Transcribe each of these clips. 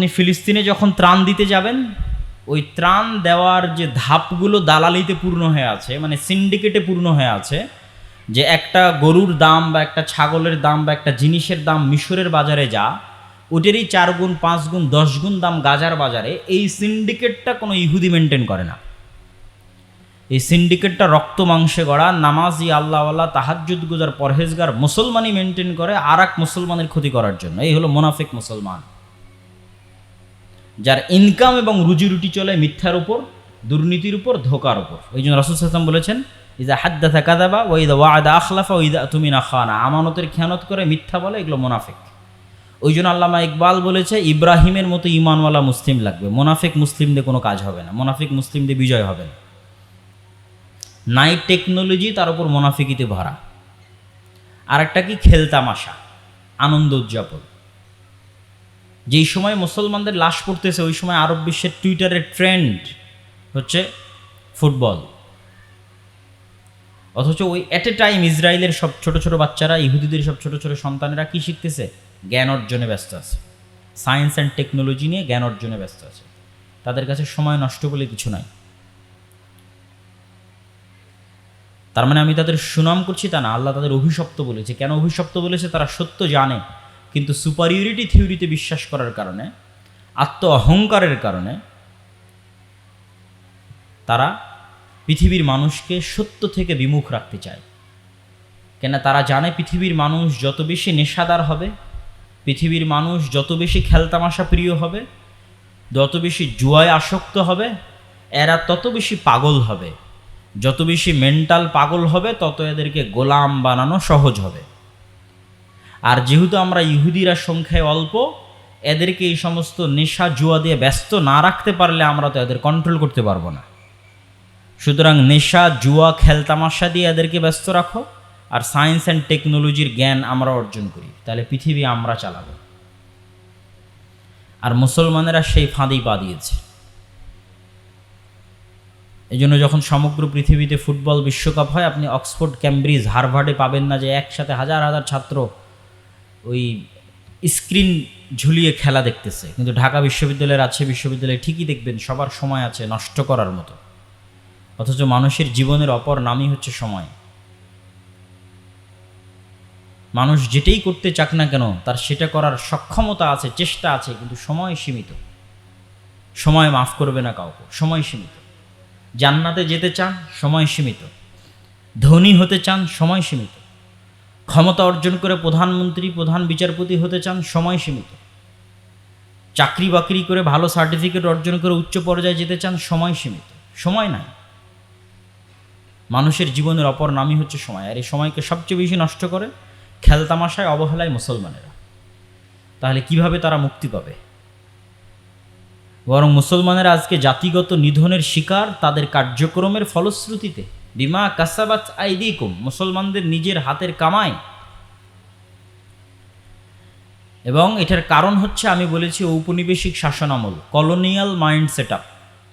আপনি ফিলিস্তিনে যখন ত্রাণ দিতে যাবেন, ওই ত্রাণ দেওয়ার যে ধাপগুলো দালালিতে পূর্ণ হয়ে আছে মানে সিন্ডিকেটে পূর্ণ হয়ে আছে, যে একটা গরুর দাম বা একটা ছাগলের দাম বা একটা জিনিসের দাম মিশরের বাজারে যা ওটারই চার গুণ, পাঁচ গুণ, দশ গুণ দাম গাজার বাজারে, এই সিন্ডিকেটটা কোনো ইহুদি মেনটেন করে না। এই সিন্ডিকেটটা রক্ত মাংসে গড়া, নামাজি আল্লাহওয়ালা তাহাজুদ গুজার পরহেজগার মুসলমানই মেনটেন করে আর এক মুসলমানের ক্ষতি করার জন্য। এই হলো মোনাফিক মুসলমান। যার ইনকাম এবং রুজি রুটি চলে মিথ্যার উপর, দুর্নীতির উপর, ধোকার উপর। এই জন্য রসুল সাল্লাম বলেছেন ইজা হাদ্দাথা কাদাবা ওইদা ওয়াদা আখলাফা ওইদা তুমি না খানা। আমানতের খেয়ানত করে মিথ্যা বলে, এগুলো মোনাফিক। ওই জন্য আল্লামা ইকবাল বলেছে, ইব্রাহিমের মতো ইমানওয়ালা মুসলিম লাগবে। মোনাফিক মুসলিমদের কোনো কাজ হবে না। মোনাফিক মুসলিমদের বিজয় হবে না। নাই টেকনোলজি তার উপর মোনাফিকিতে ভরা। আরেকটা কি? খেলতামাশা আনন্দ উদযাপন। যেই সময় মুসলমানদের লাশ পড়তেছে, ওই সময় আরব বিশ্বের টুইটারের ট্রেন্ড হচ্ছে ফুটবল অথচ ওই অ্যাট এ টাইম ইসরায়েলের সব ছোট ছোট বাচ্চারা, ইহুদিদের সব ছোট ছোট সন্তানেরা কি শিখতেছে? জ্ঞান অর্জনে ব্যস্ত আছে। সায়েন্স অ্যান্ড টেকনোলজি নিয়ে জ্ঞান অর্জনে ব্যস্ত আছে। তাদের কাছে সময় নষ্ট বলে কিছু নাই। তার মানে আমি তাদের সুনাম করছি তা না, আল্লাহ তাদের অভিশপ্ত বলেছে। কেন অভিশপ্ত বলেছে? তারা সত্য জানে। কিন্তু সুপারিয়রিটি থিওরিতে বিশ্বাস করার কারণে আত্ম অহংকারের কারণে তারা পৃথিবীর মানুষকে সত্য থেকে বিমুখ রাখতে চায়। কেন তারা জানে পৃথিবীর মানুষ যত বেশি নেশাদার হবে, পৃথিবীর মানুষ যত বেশি খেলতামাশা প্রিয় হবে, যত বেশি জুয়ায় আসক্ত হবে, এরা তত বেশি পাগল হবে। যত বেশি মেন্টাল পাগল হবে, তত এদেরকে গোলাম বানানো সহজ হবে। আর যেহেতু আমরা ইহুদিরা সংখ্যায় অল্প, এদেরকে এই সমস্ত নেশা, জুয়া দিয়ে ব্যস্ত না রাখতে পারলে আমরা তো এদের কন্ট্রোল করতে পারব না। সুতরাং নেশা, জুয়া খেলতামাশা দিয়ে এদেরকে ব্যস্ত রাখো, আর সায়েন্স অ্যান্ড টেকনোলজির জ্ঞান আমরা অর্জন করি, তাহলে পৃথিবী আমরা চালাবো। আর মুসলমানেরা সেই ফাঁদেই পা দিয়েছে। এই জন্য যখন সমগ্র পৃথিবীতে ফুটবল বিশ্বকাপ হয়, আপনি অক্সফোর্ড, ক্যামব্রিজ, হারভার্ডে পাবেন না যে একসাথে হাজার হাজার ছাত্র ওই স্ক্রিন ঝুলিয়ে খেলা দেখতেছে। কিন্তু ঢাকা বিশ্ববিদ্যালয়ের আছে বিশ্ববিদ্যালয়ে ঠিকই দেখবেন, সবার সময় আছে নষ্ট করার মতো। অথচ মানুষের জীবনের অপর নামই হচ্ছে সময়। মানুষ যেটাই করতে চাক না কেন, তার সেটা করার সক্ষমতা আছে, চেষ্টা আছে, কিন্তু সময় সীমিত। সময় মাফ করবে না কাউকে, সময় সীমিত। জান্নাতে যেতে চান, সময় সীমিত। ধনী হতে চান, সময় সীমিত। ক্ষমতা অর্জন করে প্রধানমন্ত্রী, প্রধান বিচারপতি হতে চান সময় সীমিত। চাকরি বাকরি করে ভালো সার্টিফিকেট অর্জন করে উচ্চ পর্যায়ে যেতে চান সময় সীমিত। সময় নাই। মানুষের জীবনের অপর নামই হচ্ছে সময়, আর এই সময়কে সবচেয়ে বেশি নষ্ট করে খেলতামাশায় অবহেলায় মুসলমানেরা। তাহলে কীভাবে তারা মুক্তি পাবে? বরং মুসলমানেরা আজকে জাতিগত নিধনের শিকার তাদের কার্যক্রমের ফলশ্রুতিতে। বিমা কাসাবাত আইদিকুম, মুসলমানদের নিজের হাতের কামাই। এবং এটার কারণ হচ্ছে, আমি বলেছি, ঔপনিবেশিক শাসন আমল কলোনিয়াল মাইন্ড সেট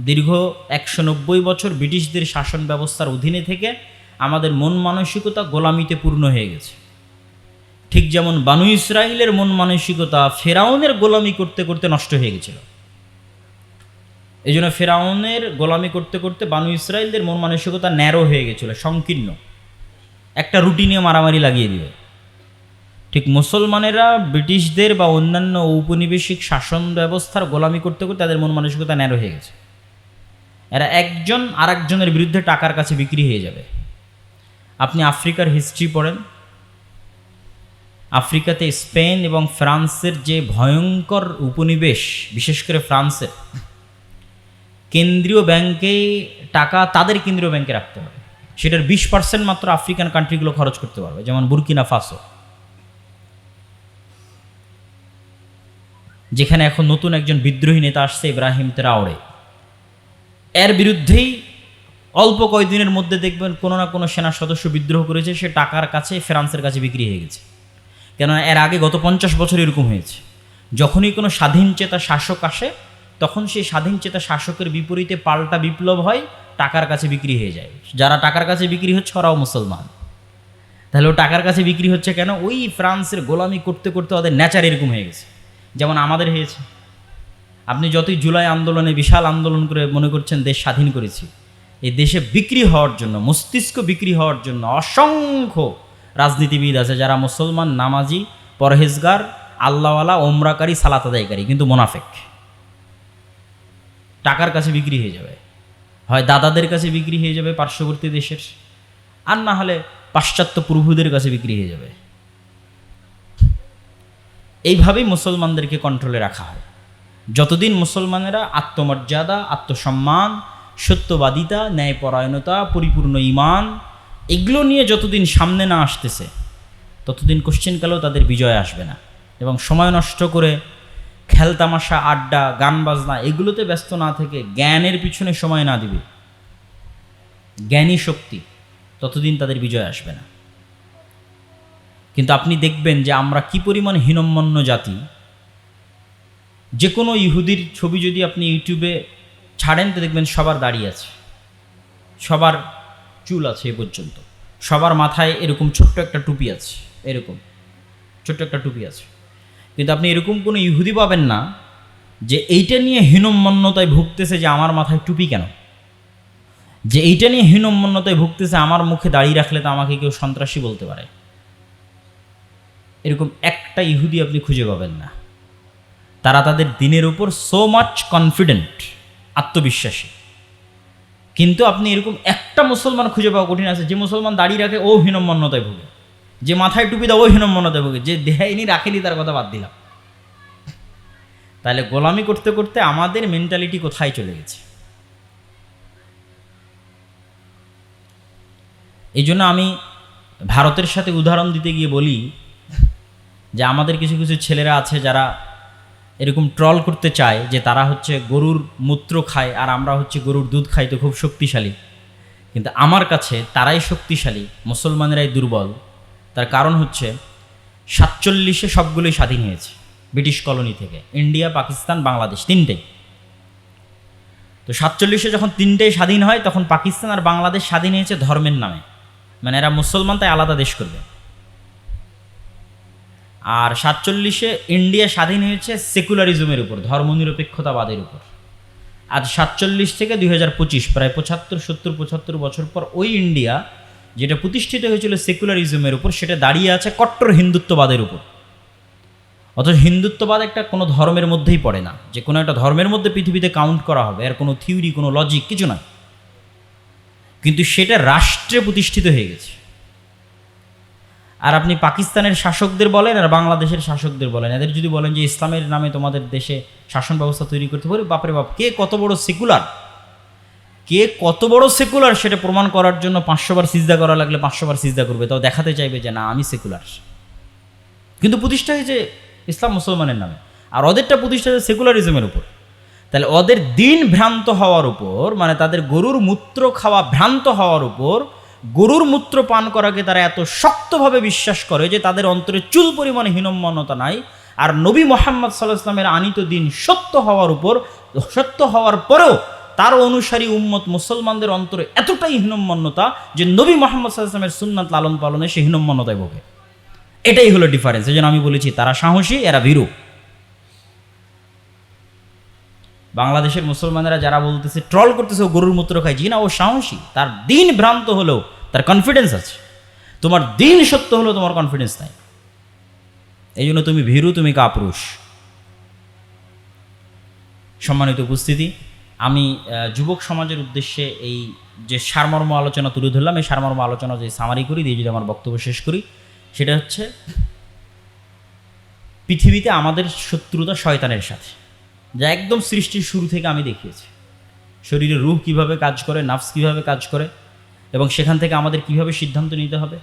দীর্ঘ একশো নব্বই বছর ব্রিটিশদের শাসন ব্যবস্থার অধীনে থেকে আমাদের মন মানসিকতা গোলামিতে পূর্ণ হয়ে গেছে। ঠিক যেমন বানু ইসরায়েলের মন মানসিকতা ফেরাউনের গোলামি করতে করতে নষ্ট হয়ে গেছিল। এই জন্য ফেরাউনের গোলামি করতে করতে বানু ইসরায়েলদের মন মানসিকতা ন্যারো হয়ে গেছিল, সংকীর্ণ। একটা রুটিনে মারামারি লাগিয়ে দিবে ঠিক মুসলমানেরা ব্রিটিশদের বা অন্যান্য ঔপনিবেশিক শাসন ব্যবস্থার গোলামি করতে করতে তাদের মন মানসিকতা ন্যারো হয়ে গেছে। এরা একজন আরেকজনের বিরুদ্ধে টাকার কাছে বিক্রি হয়ে যাবে। আপনি আফ্রিকার হিস্ট্রি পড়েন। আফ্রিকাতে স্পেন এবং ফ্রান্সের যে ভয়ঙ্কর উপনিবেশ, বিশেষ করে ফ্রান্সের কেন্দ্রীয় ব্যাংকে টাকা তাদের কেন্দ্রীয় ব্যাংকে রাখতে হবে। সেটার বিশ পার্সেন্ট মাত্র আফ্রিকান কান্ট্রিগুলো খরচ করতে পারবে, যেমন বুরকিনা ফাসো। যেখানে এখন নতুন একজন বিদ্রোহী নেতা আসছে, ইব্রাহিম তেরাওড়ে এর বিরুদ্ধেই অল্প কয়েকদিনের মধ্যে দেখবেন কোনো না কোনো সেনা সদস্য বিদ্রোহ করেছে, সে টাকার কাছে ফ্রান্সের কাছে বিক্রি হয়ে গেছে। কেননা এর আগে গত পঞ্চাশ বছর এরকম হয়েছে। যখনই কোনো স্বাধীন চেতা শাসক আসে তখন সেই স্বাধীন চেতা শাসকের বিপরীতে পাল্টা বিপ্লব হয়, টাকার কাছে বিক্রি হয়ে যায়। যারা টাকার কাছে বিক্রি হচ্ছে, ওরাও মুসলমান। তাহলে ও টাকার কাছে বিক্রি হচ্ছে কেন? ওই ফ্রান্সের গোলামি করতে করতে ওদের নেচার এরকম হয়ে গেছে। যেমন আমাদের হয়েছে। আপনি যতই জুলাই আন্দোলনে বিশাল আন্দোলন করে মনে করছেন, দেশ স্বাধীন করেছি। এই দেশে বিক্রি হওয়ার জন্য, মস্তিষ্ক বিক্রি হওয়ার জন্য অসংখ্য রাজনীতিবিদ আছে যারা মুসলমান, নামাজি, পরহেজগার, আল্লাহওয়ালা, ওমরাকারী, সালাত আদায়কারী, কিন্তু মোনাফেক। টাকার কাছে বিক্রি হয়ে যাবে। হয় দাদাদের কাছে বিক্রি হয়ে যাবে পার্শ্ববর্তী দেশের, আর না হলে পাশ্চাত্য প্রভুদের কাছে বিক্রি হয়ে যাবে। এইভাবেই মুসলমানদেরকে কন্ট্রোলে রাখা হয়। যতদিন মুসলমানেরা আত্মমর্যাদা, আত্মসম্মান, সত্যবাদিতা, ন্যায়পরায়ণতা, পরিপূর্ণ ইমান এগুলো নিয়ে যতদিন সামনে না আসতেছে, ততদিন কোশ্চেনকালেও তাদের বিজয় আসবে না। এবং সময় নষ্ট করে খেলতামাশা, আড্ডা গান বাজনা এগুলোতে ব্যস্ত না থেকে জ্ঞানের পিছনে সময় না দিবে। জ্ঞানী শক্তি ততদিন তাদের বিজয় আসবে না। কিন্তু আপনি দেখবেন যে আমরা কি পরিমাণ হীনম্মন্য জাতি। যে কোনো ইহুদির ছবি যদি আপনি ইউটিউবে ছাড়েন, তো দেখবেন সবার দাঁড়িয়ে আছে, সবার চুল আছে এ পর্যন্ত, সবার মাথায় এরকম ছোট্ট একটা টুপি আছে, এরকম, ছোট্ট একটা টুপি আছে। কিন্তু আপনি এরকম কোনো ইহুদি পাবেন না যে এইটা নিয়ে হীনম্মন্যতায় ভুগতেছে যে আমার মাথায় টুপি কেন? যে এইটা নিয়ে হীনম্মন্যতায় ভুগতেছে আমার মুখে দাঁড়িয়ে রাখলে তো আমাকে কেউ সন্ত্রাসী বলতে পারে। এরকম একটা ইহুদি আপনি খুঁজে পাবেন না। তারা তাদের দিনের উপর সো মাচ কনফিডেন্ট আত্মবিশ্বাসী। কিন্তু আপনি এরকম একটা মুসলমান খুঁজে পাওয়া কঠিন আছে, যে মুসলমান দাঁড়িয়ে রাখে ও হীনম্মন্যতায় ভোগে। যে মাথায় টুপি দেয় ও হীনম্মন্যতায় ভোগে যে দেহাইনি রাখেনি, তার কথা বাদ দিলাম। তাহলে গোলামি করতে করতে আমাদের মেন্টালিটি কোথায় চলে গেছে? এই জন্য আমি ভারতের সাথে উদাহরণ দিতে গিয়ে বলি যে আমাদের কিছু কিছু ছেলেরা আছে যারা এরকম ট্রল করতে চায় যে তারা হচ্ছে গরুর মূত্র খায় আর আমরা হচ্ছে গরুর দুধ খাই, তো খুব শক্তিশালী। কিন্তু আমার কাছে তারাই শক্তিশালী, মুসলমানেরাই দুর্বল। তার কারণ হচ্ছে সাতচল্লিশে সবগুলোই স্বাধীন হয়েছে, ব্রিটিশ কলোনি থেকে। ইন্ডিয়া, পাকিস্তান, বাংলাদেশ, তিনটেই। তো সাতচল্লিশে যখন তিনটেই স্বাধীন হয়, তখন পাকিস্তান আর বাংলাদেশ স্বাধীন হয়েছে ধর্মের নামে। মানে এরা মুসলমান, তাই আলাদা দেশ করবে। আর সাতচল্লিশে ইন্ডিয়া স্বাধীন হয়েছে সেকুলারিজমের উপর, ধর্মনিরপেক্ষতাবাদের উপর। আজ সাতচল্লিশ থেকে দুই হাজার পঁচিশ, প্রায় পঁচাত্তর, সত্তর, পঁচাত্তর বছর পর ওই ইন্ডিয়া যেটা প্রতিষ্ঠিত হয়েছিল সেকুলারিজমের উপর, সেটা দাঁড়িয়ে আছে কট্টর হিন্দুত্ববাদের উপর। অথচ হিন্দুত্ববাদ একটা কোনো ধর্মের মধ্যেই পড়ে না। যে কোনো একটা ধর্মের মধ্যে পৃথিবীতে কাউন্ট করা হবে আর কোনো থিওরি কোনো লজিক কিছু না কিন্তু সেটা রাষ্ট্রে প্রতিষ্ঠিত হয়ে গেছে। আর আপনি পাকিস্তানের শাসকদের বলেন আর বাংলাদেশের শাসকদের বলেন, এদের যদি বলেন যে ইসলামের নামে তোমাদের দেশে শাসন ব্যবস্থা তৈরি করতে পারে, বাপরে বাপ, কে কত বড় সেকুলার কে কত বড় সেকুলার সেটা প্রমাণ করার জন্য পাঁচশো বার সিজদা করা লাগলে পাঁচশো বার সিজদা করবে, তাও দেখাতে চাইবে যে না, আমি সেকুলার কিন্তু প্রতিষ্ঠা হয়েছে ইসলাম মুসলমানের নামে, আর ওদেরটা প্রতিষ্ঠা হয়েছে সেকুলারিজমের উপর। তাহলে ওদের দিন ভ্রান্ত হওয়ার উপর মানে তাদের গরুর মূত্র খাওয়া ভ্রান্ত হওয়ার উপর, গরুর মূত্র পান করাকে তারা এত শক্তভাবে বিশ্বাস করে যে তাদের অন্তরে চুল পরিমাণে হীনম্মনতা নাই, আর নবী মোহাম্মদ সাল্লাহ ইসলামের আনিত দিন সত্য হওয়ার উপর, সত্য হওয়ার পরেও তার অনুসারী উম্মত মুসলমানদের অন্তরে এতটাই হীনম্মন্যতা যে নবী মোহাম্মদ সাল্লাহ ইসলামের সুন্নাত লালন পালনে সে হীনম্মন্যতায় ভোগে। এটাই হলো ডিফারেন্স এই আমি বলেছি তারা সাহসী, এরা ভীরু। বাংলাদেশের মুসলমানেরা যারা বলতেছে ট্রল করতেছে, ও গরুর মূত্র খায়। জি না, ও সাহসী। তার দিন ভ্রান্ত হলেও তার কনফিডেন্স আছে। তোমার দিন সত্য হলেও তোমার কনফিডেন্স নাই। এই জন্য তুমি ভীরু, তুমি কাপুরুষ। সম্মানিত উপস্থিতি আমি যুবক সমাজের উদ্দেশ্যে এই যে সারমর্ম আলোচনা তুলে ধরলাম, এই সারমর্ম আলোচনা যে সামারি করি, দিয়ে যদি আমার বক্তব্য শেষ করি, সেটা হচ্ছে পৃথিবীতে আমাদের শত্রুতা শয়তানের সাথে, যা একদম সৃষ্টির শুরু থেকে আমি দেখিয়েছি। শরীরে রূহ কীভাবে কাজ করে, নাফস কীভাবে কাজ করে, এবং সেখান থেকে আমাদের কীভাবে সিদ্ধান্ত নিতে হবে,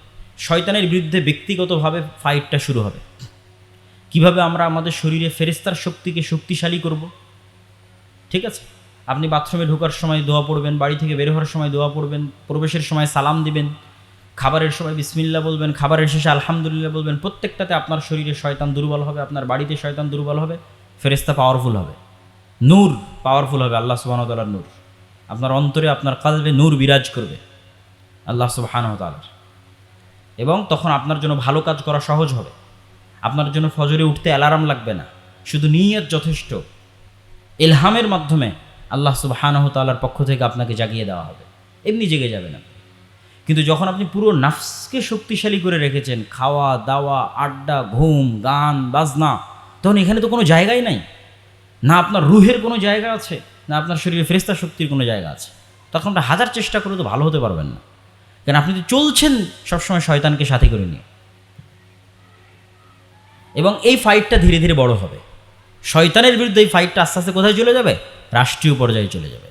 শয়তানের বিরুদ্ধে ব্যক্তিগতভাবে ফাইটটা শুরু হবে। কীভাবে আমরা আমাদের শরীরে ফেরিস্তার শক্তিকে শক্তিশালী করব? ঠিক আছে? আপনি বাথরুমে ঢোকার সময় দোয়া পড়বেন, বাড়ি থেকে বের হওয়ার সময় দোয়া পড়বেন, প্রবেশের সময় সালাম দিবেন, খাবারের সময় বিসমিল্লা বলবেন, খাবারের শেষে আলহামদুলিল্লাহ বলবেন, প্রত্যেকটাতে আপনার শরীরে শয়তান দুর্বল হবে, আপনার বাড়িতে শয়তান দুর্বল হবে ফেরেস্তা পাওয়ারফুল হবে। নূর পাওয়ারফুল হবে, আল্লাহ সুবাহতালার নূর। আপনার অন্তরে, আপনার কালবে নূর বিরাজ করবে, আল্লাহ সুবাহানতালার এবং তখন আপনার জন্য ভালো কাজ করা সহজ হবে। আপনার জন্য ফজরে উঠতে অ্যালার্ম লাগবে না। শুধু নিয়ত যথেষ্ট। এলহামের মাধ্যমে আল্লাহ সুবাহানহ তাল্লার পক্ষ থেকে আপনাকে জাগিয়ে দেওয়া হবে। এমনি জেগে যাবেন আপনি। কিন্তু যখন আপনি পুরো নাফসকে শক্তিশালী করে রেখেছেন, খাওয়া, দাওয়া, আড্ডা, ঘুম, গান, বাজনা, তখন এখানে তো কোনো জায়গাই নাই। না আপনার রুহের কোনো জায়গা আছে, না আপনার শরীরে ফেরেস্তা শক্তির কোনো জায়গা আছে। তখন আপনি হাজার চেষ্টা করে তো ভালো হতে পারবেন না। কারণ আপনি তো চলছেন সবসময় শয়তানকে সাথে করে নিয়ে। এবং এই ফাইটটা ধীরে ধীরে বড় হবে। শয়তানের বিরুদ্ধে এই ফাইটটা আস্তে আস্তে কোথায় চলে যাবে? রাষ্ট্রীয় পর্যায়ে চলে যাবে,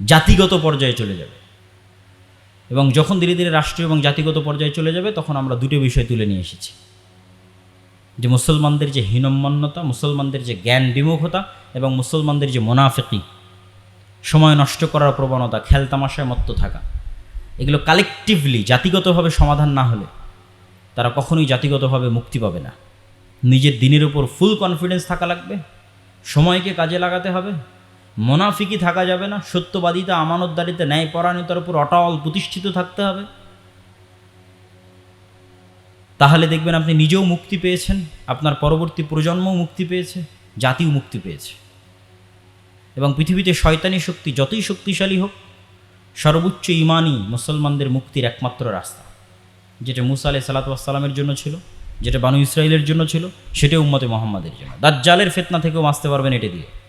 জাতিগত পর্যায়ে চলে যাবে। এবং যখন ধীরে ধীরে রাষ্ট্রীয় এবং জাতিগত পর্যায়ে চলে যাবে, তখন আমরা দুটো বিষয় তুলে নিয়ে এসেছি। যে মুসলমানদের যে হীনম্মন্যতা, মুসলমানদের যে জ্ঞান বিমুখতা এবং মুসলমানদের যে মোনাফেকি, সময় নষ্ট করার প্রবণতা খেলতামাশায় মত্ত থাকা, এগুলো কালেকটিভলি জাতিগতভাবে সমাধান না হলে তারা কখনোই জাতিগতভাবে মুক্তি পাবে না। নিজের দিনের উপর ফুল কনফিডেন্স থাকা লাগবে, সময়কে কাজে লাগাতে হবে মোনাফিকি থাকা যাবে না, সত্যবাদিতা আমানতদারিতে ন্যায় পরায়ণতার উপর অটল প্রতিষ্ঠিত থাকতে হবে। তাহলে দেখবেন আপনি নিজেও মুক্তি পেয়েছেন, আপনার পরবর্তী প্রজন্মও মুক্তি পেয়েছে, জাতিও মুক্তি পেয়েছে। এবং পৃথিবীতে শয়তানি শক্তি যতই শক্তিশালী হোক, সর্বোচ্চ ইমানই মুসলমানদের মুক্তির একমাত্র রাস্তা। যেটা মুসা আলাই সালাতামের জন্য ছিল, যেটা বানু ইসরায়েলের জন্য ছিল, সেটাই উম্মতে মোহাম্মদের জন্য। দাজ্জালের ফেতনা থেকেও বাঁচতে পারবেন এটা দিয়ে।